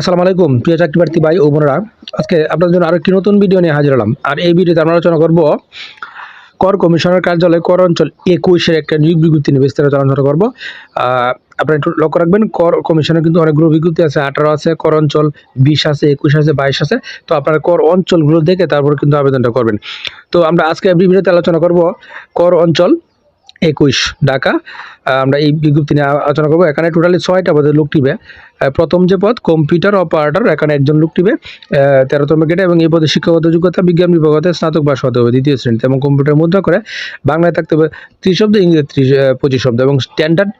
আসসালামু আলাইকুম, প্রিয় চাকরি প্রার্থী ভাই ও বোনেরা। আজকে আপনাদের জন্য আরও একটি নতুন ভিডিও নিয়ে হাজির হলাম। আর এই ভিডিওতে আমরা আলোচনা করব কর কমিশনের কার্যালয় কর অঞ্চল একুশের একটা নিয়োগ বিজ্ঞপ্তি নিয়ে বিস্তারিত আলোচনা করব। আপনারা একটু লক্ষ্য রাখবেন, কর কমিশনের কিন্তু অনেকগুলো বিজ্ঞপ্তি আছে, আঠারো আছে, কর অঞ্চল বিশ আছে, একুশ আছে, বাইশ আছে। তো আপনারা কর অঞ্চলগুলো দেখে তারপর কিন্তু আবেদনটা করবেন। তো আমরা আজকে ভিডিওতে আলোচনা করব কর অঞ্চল একুশ ঢাকা। আমরা এই বিজ্ঞপ্তি নিয়ে আলোচনা করব। এখানে টোটালি ছয়টা পদে লোক টিবে প্রথম যে পদ কম্পিউটার অপারেটর এখানে একজন লোক টিবে তেরোতম গেটে এবং এই পদে শিক্ষাগত যোগ্যতা, বিজ্ঞান বিভাগ হতে স্নাতক বাস হতে হবে দ্বিতীয় শ্রেণীতে এবং কম্পিউটার মুদ্রা করে বাংলায় থাকতে হবে ত্রিশ শব্দ, ইংরেজি ত্রিশ পঁচিশ শব্দ এবং স্ট্যান্ডার্ড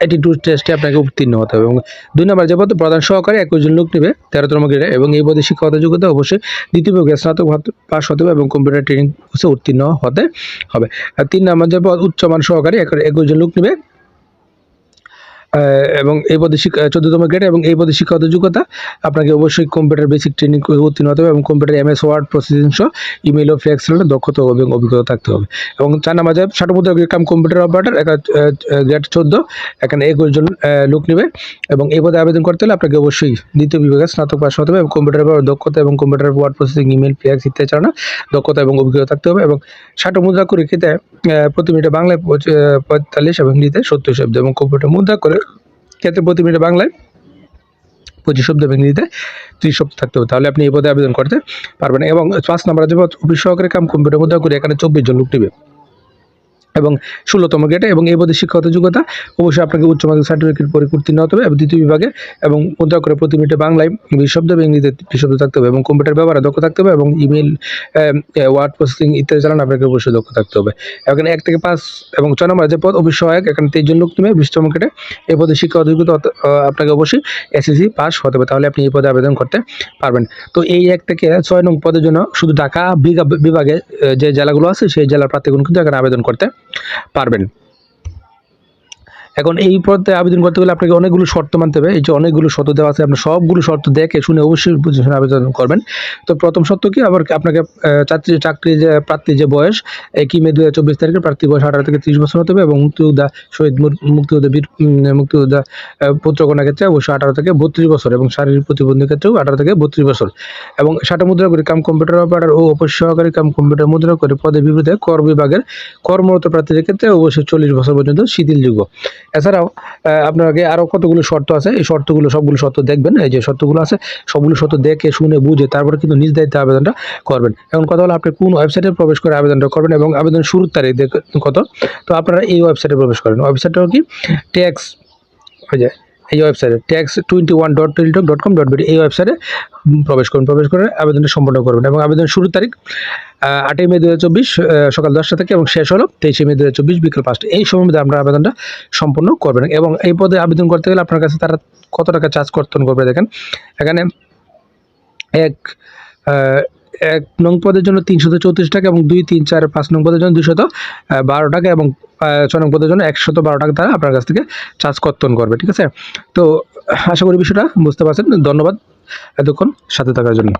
অ্যাটিটিউড টেস্টে আপনাকে উত্তীর্ণ হতে হবে। এবং দুই নম্বর যে পদ প্রধান সহকারে জন লোক নেবে, তেরোতম গ্রেডে। এবং এই পদে শিক্ষকতা যোগ্যতা অবশ্যই দ্বিতীয় বিভাগে স্নাতক পাস হতে হবে এবং কম্পিউটার ট্রেনিং কোর্সে উত্তীর্ণ হতে হবে। আর তিন নম্বর যে পদ উচ্চমান সহকারে জন লোক নেবে এবং এই পদে শিক্ষা চোদ্দতম গ্রেড এবং এই পদে শিক্ষাগত যোগ্যতা, আপনাকে অবশ্যই কম্পিউটার বেসিক ট্রেনিং উত্তীর্ণ হতে হবে এবং কম্পিউটার এমএস ওয়ার্ড প্রসেসিং সহ ইমেল ও ফ্লেক্সেলের দক্ষতা হবে এবং অভিজ্ঞতা থাকতে হবে। এবং চার নাম্বার যায় ষাট মুদ্রা কাম কম্পিউটার অপারেটর গ্রেড চোদ্দ, এখানে একুশ জন লোক নেবে এবং এই পদে আবেদন করতে হলে আপনাকে অবশ্যই দ্বিতীয় বিভাগে স্নাতক পাশ হতে হবে এবং কম্পিউটার দক্ষতা এবং computer word processing email flex ইত্যাদি চালানো দক্ষতা এবং অভিজ্ঞতা থাকতে হবে এবং ষাট মুদ্রা করে খেতে প্রতি মিনিটে বাংলায় পঁয়তাল্লিশ এবং ইংরেজিতে সত্তর শব্দ এবং কম্পিউটার মুদ্রা করে ক্ষেত্রে প্রতি মিনিটে বাংলায় পঁচিশ শব্দ ইংরেজিতে ত্রিশ শব্দ থাকতে হবে। তাহলে আপনি এই পদে আবেদন করতে পারবেন এবং পাঁচ নম্বর পদ অফিস সহকারী কাম কম্পিউটার মধ্যে করে এখানে চব্বিশ জন লোক নেবে। এবং ষোলোতম গেটে এবং এই পদে শিক্ষাগত যোগ্যতা, অবশ্যই আপনাকে উচ্চ মাধ্যমিক সার্টিফিকেট পরীক্ষা উত্তীর্ণ হতে হবে এবং দ্বিতীয় বিভাগে এবং মুদ্রা করে প্রতি মিনিটে বাংলায় বিশ শব্দ এবং ইংরেজিতে ত্রিশ শব্দ থাকতে হবে এবং কম্পিউটার ব্যবহারে দক্ষ থাকতে হবে এবং ইমেল ওয়ার্ড প্রসেসিং ইত্যাদি চালানো আপনাকে অবশ্যই দক্ষ থাকতে হবে। এখানে এক থেকে পাঁচ এবং ছয় নম্বর যে পদ, অফিস সহায়ক, এখানে তেইশ জন লোক নেবে বিশতম গেটে এই পদে শিক্ষাগত যোগ্যতা আপনাকে অবশ্যই এসএসসি পাস হতে হবে। তাহলে আপনি এই পদে আবেদন করতে পারবেন। তো এই এক থেকে ছয় নং পদের জন্য শুধু ঢাকা বিভাগে যে জেলাগুলো আছে, সেই জেলার প্রার্থীগণ কিন্তু এখানে আবেদন করতে পারবেন। এখন এই পদে আবেদন করতে গেলে আপনাকে অনেকগুলো শর্ত মানতে হবে। এই যে অনেকগুলো শর্ত দেওয়া আছে আপনি সবগুলো শর্ত দেখে শুনে অবশ্যই বুঝে আবেদন করবেন। তো প্রথম শর্ত কি? আবার আপনাকে চাকরি চাকরি যে প্রার্থী যে বয়স একই মে দু হাজার চব্বিশ তারিখে প্রার্থী বয়স আঠারো থেকে ত্রিশ বছর হতে হবে এবং মুক্তিযোদ্ধা শহীদ মুক্তিযোদ্ধা বীর মুক্তিযোদ্ধা আহ, পুত্রকন্যা ক্ষেত্রে অবশ্যই আঠারো থেকে বত্রিশ বছর এবং শারীরিক প্রতিবন্ধী ক্ষেত্রেও আঠারো থেকে বত্রিশ বছর। এবং ষাট মুদ্রা করে কাম কম্পিউটার অপারেটর ও অপর সহকারী কাম কম্পিউটার মুদ্রা করে পদে বিপরীতে কর বিভাগের কর্মরত প্রার্থীদের ক্ষেত্রে অবশ্যই চল্লিশ বছর পর্যন্ত শিথিলযোগ্য। এছাড়াও আপনাকে আরও কতগুলো শর্ত আছে? এই শর্তগুলো, সবগুলো শর্ত দেখবেন, এই যে শর্তগুলো আছে, সবগুলো শর্ত দেখে, শুনে, বুঝে, তারপরে কিন্তু নিজ দায়িত্বে আবেদনটা করবেন। এখন কথা হলো, আপনি কোন ওয়েবসাইটে প্রবেশ করে আবেদনটা করবেন এবং আবেদন শুরুর তারিখ কত? তো আপনারা এই ওয়েবসাইটে প্রবেশ করেন। ওয়েবসাইটটাও কি? ট্যাক্স হয়ে যায় এই ওয়েবসাইটে tax twenty one dot Teletalk dot com dot BD এই ওয়েবসাইটে প্রবেশ করুন, প্রবেশ করে আবেদনটা সম্পন্ন করবেন এবং আবেদন শুরুর তারিখ আটই মে দু হাজার চব্বিশ সকাল দশটা থেকে এবং শেষ হলো তেইশে মে দু হাজার চব্বিশ বিকেল পাঁচটা। এই সময়ের মধ্যে আপনারা আবেদনটা সম্পন্ন করবেন। এবং এই পদে আবেদন করতে গেলে আপনার কাছে তারা কত টাকা চার্জ কর্তন করবে দেখেন। এখানে এক এক নং পদের জন্য তিনশত চৌত্রিশ টাকা এবং দুই, তিন, চার, পাঁচ নং পদের জন্য দুশত বারো টাকা এবং ছ নং পদের জন্য একশত বারো টাকা তারা আপনার কাছ থেকে চার্জ কর্তন করবে, ঠিক আছে? তো, আশা করি বিষয়টা বুঝতে পারছেন। ধন্যবাদ এতক্ষণ সাথে থাকার জন্য।